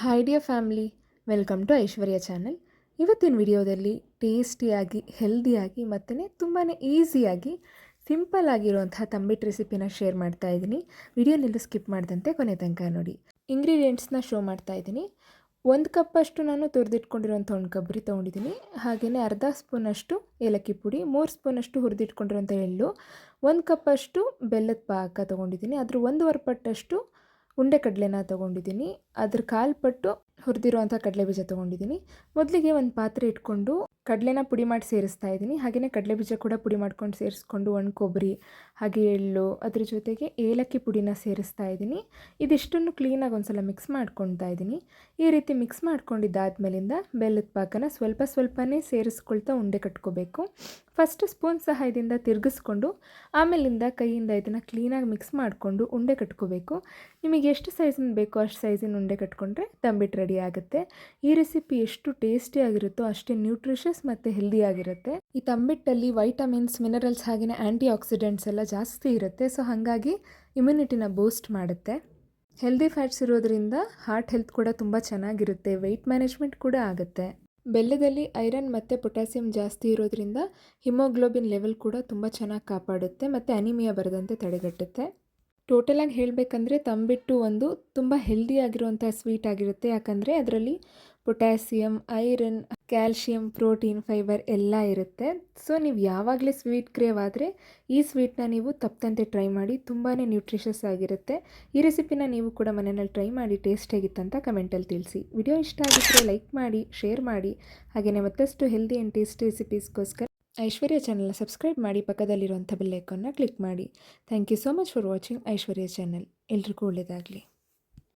Hi dear family welcome to Aishwarya channel ಇವತ್ತಿನ ವಿಡಿಯೋದಲ್ಲಿ ಟೇಸ್ಟಿಯಾಗಿ, ಹೆಲ್ದಿಯಾಗಿ ಮತ್ತು ತುಂಬಾ ಈಸಿಯಾಗಿ, ಸಿಂಪಲ್ ಆಗಿರುವಂತಹ ತಂಬಿಟ್ಟು ರೆಸಿಪಿನ ಶೇರ್ ಮಾಡ್ತಾ ಇದ್ದೀನಿ. ವಿಡಿಯೋನೆಲ್ಲೂ ಸ್ಕಿಪ್ ಮಾಡಿದಂತೆ ಕೊನೆ ತನಕ ನೋಡಿ. ಇಂಗ್ರೀಡಿಯೆಂಟ್ಸ್ನ ಶೋ ಮಾಡ್ತಾ ಇದ್ದೀನಿ. ಒಂದು ಕಪ್ಪಷ್ಟು ನಾನು ತುರಿದಿಟ್ಕೊಂಡಿರೋಂಥ ಒಂದು ಕೊಬ್ಬರಿ ತೊಗೊಂಡಿದ್ದೀನಿ. ಹಾಗೆಯೇ ಅರ್ಧ ಸ್ಪೂನಷ್ಟು ಏಲಕ್ಕಿ ಪುಡಿ, ಮೂರು ಸ್ಪೂನಷ್ಟು ಹುರಿದಿಟ್ಕೊಂಡಿರೋಂಥ ಎಳ್ಳು, ಒಂದು ಕಪ್ಪಷ್ಟು ಬೆಲ್ಲದ ಪಾಕ ತೊಗೊಂಡಿದ್ದೀನಿ. ಅದ್ರ ಒಂದೂವರೆ ಪಟ್ಟಷ್ಟು ಉಂಡೆ ಕಡಲೆನ ತೊಗೊಂಡಿದ್ದೀನಿ. ಅದ್ರ ಕಾಲು ಪಟ್ಟು ಹುರಿದಿರುವಂಥ ಕಡಲೆ ಬೀಜ ತೊಗೊಂಡಿದ್ದೀನಿ. ಮೊದಲಿಗೆ ಒಂದು ಪಾತ್ರೆ ಇಟ್ಕೊಂಡು ಕಡಲೆನ ಪುಡಿ ಮಾಡಿ ಸೇರಿಸ್ತಾ ಇದ್ದೀನಿ. ಹಾಗೆಯೇ ಕಡಲೆ ಬೀಜ ಕೂಡ ಪುಡಿ ಮಾಡ್ಕೊಂಡು ಸೇರಿಸ್ಕೊಂಡು ಒಣ ಕೊಬ್ಬರಿ, ಹಾಗೆ ಎಳ್ಳು, ಅದ್ರ ಜೊತೆಗೆ ಏಲಕ್ಕಿ ಪುಡಿನ ಸೇರಿಸ್ತಾ ಇದ್ದೀನಿ. ಇದಿಷ್ಟನ್ನು ಕ್ಲೀನಾಗಿ ಒಂದು ಸಲ ಮಿಕ್ಸ್ ಮಾಡ್ಕೊಳ್ತಾ ಇದ್ದೀನಿ. ಈ ರೀತಿ ಮಿಕ್ಸ್ ಮಾಡ್ಕೊಂಡಿದ್ದಾದ್ಮೇಲಿಂದ ಬೆಲ್ಲದ ಪಾಕನ ಸ್ವಲ್ಪ ಸ್ವಲ್ಪನೇ ಸೇರಿಸ್ಕೊಳ್ತಾ ಉಂಡೆ ಕಟ್ಕೋಬೇಕು. ಫಸ್ಟ್ ಸ್ಪೂನ್ ಸಹಾಯದಿಂದ ತಿರುಗಿಸ್ಕೊಂಡು ಆಮೇಲಿಂದ ಕೈಯಿಂದ ಇದನ್ನು ಕ್ಲೀನಾಗಿ ಮಿಕ್ಸ್ ಮಾಡಿಕೊಂಡು ಉಂಡೆ ಕಟ್ಕೋಬೇಕು. ನಿಮಗೆ ಎಷ್ಟು ಸೈಜಿನ ಬೇಕೋ ಅಷ್ಟು ಸೈಜಿನ ಉಂಡೆ ಕಟ್ಕೊಂಡ್ರೆ ತಂಬಿಟ್ಟು ರೆಡಿ ಆಗುತ್ತೆ. ಈ ರೆಸಿಪಿ ಎಷ್ಟು ಟೇಸ್ಟಿಯಾಗಿರುತ್ತೋ ಅಷ್ಟೇ ನ್ಯೂಟ್ರಿಷಸ್ ಮತ್ತು ಹೆಲ್ದಿಯಾಗಿರುತ್ತೆ ಈ ತಂಬಿಟ್ಟಲ್ಲಿ ವೈಟಮಿನ್ಸ್ ಮಿನರಲ್ಸ್ ಹಾಗೆಯೇ ಆ್ಯಂಟಿ ಆಕ್ಸಿಡೆಂಟ್ಸ್ ಎಲ್ಲ ಜಾಸ್ತಿ ಇರುತ್ತೆ. ಸೊ ಹಾಗಾಗಿ ಇಮ್ಯುನಿಟಿನ ಬೂಸ್ಟ್ ಮಾಡುತ್ತೆ. ಹೆಲ್ದಿ ಫ್ಯಾಟ್ಸ್ ಇರೋದ್ರಿಂದ ಹಾರ್ಟ್ ಹೆಲ್ತ್ ಕೂಡ ತುಂಬ ಚೆನ್ನಾಗಿರುತ್ತೆ. ವೆಯ್ಟ್ ಮ್ಯಾನೇಜ್ಮೆಂಟ್ ಕೂಡ ಆಗುತ್ತೆ. ಬೆಲ್ಲದಲ್ಲಿ ಐರನ್ ಮತ್ತು ಪೊಟ್ಯಾಸಿಯಂ ಜಾಸ್ತಿ ಇರೋದ್ರಿಂದ ಹಿಮೋಗ್ಲೋಬಿನ್ ಲೆವೆಲ್ ಕೂಡ ತುಂಬ ಚೆನ್ನಾಗಿ ಕಾಪಾಡುತ್ತೆ ಮತ್ತು ಅನಿಮಿಯಾ ಬರದಂತೆ ತಡೆಗಟ್ಟುತ್ತೆ. ಟೋಟಲಾಗಿ ಹೇಳಬೇಕಂದ್ರೆ ತಂಬಿಟ್ಟು ಒಂದು ತುಂಬ ಹೆಲ್ದಿಯಾಗಿರುವಂಥ ಸ್ವೀಟ್ ಆಗಿರುತ್ತೆ. ಯಾಕಂದರೆ ಅದರಲ್ಲಿ potassium iron calcium, protein, fibre ಎಲ್ಲ ಇರುತ್ತೆ. ಸೊ, ನೀವು ಯಾವಾಗಲೇ ಸ್ವೀಟ್ ಕ್ರೇವ್ ಆದರೆ ಈ ಸ್ವೀಟ್ನ ನೀವು ತಪ್ಪದಂತೆ ಟ್ರೈ ಮಾಡಿ ತುಂಬಾ ನ್ಯೂಟ್ರಿಷಸ್ ಆಗಿರುತ್ತೆ. ಈ ರೆಸಿಪಿನ ನೀವು ಕೂಡ ಮನೆಯಲ್ಲಿ ಟ್ರೈ ಮಾಡಿ, ಟೇಸ್ಟ್ ಹೇಗಿತ್ತಂತ ಕಮೆಂಟಲ್ಲಿ ತಿಳಿಸಿ. ವಿಡಿಯೋ ಇಷ್ಟ ಆಗಿದ್ದರೆ ಲೈಕ್ ಮಾಡಿ, ಶೇರ್ ಮಾಡಿ. ಹಾಗೆಯೇ ಮತ್ತಷ್ಟು ಹೆಲ್ದಿ ಆ್ಯಂಡ್ ಟೇಸ್ಟಿ ರೆಸಿಪೀಸ್ಗೋಸ್ಕರ ಐಶ್ವರ್ಯ ಚಾನಲ್ನ ಸಬ್ಸ್ಕ್ರೈಬ್ ಮಾಡಿ, ಪಕ್ಕದಲ್ಲಿರುವಂಥ ಬೆಲ್ಲೈಕನ್ನ ಕ್ಲಿಕ್ ಮಾಡಿ. Thank you so much for watching Aishwarya channel. ಎಲ್ರಿಗೂ ಒಳ್ಳೆಯದಾಗಲಿ.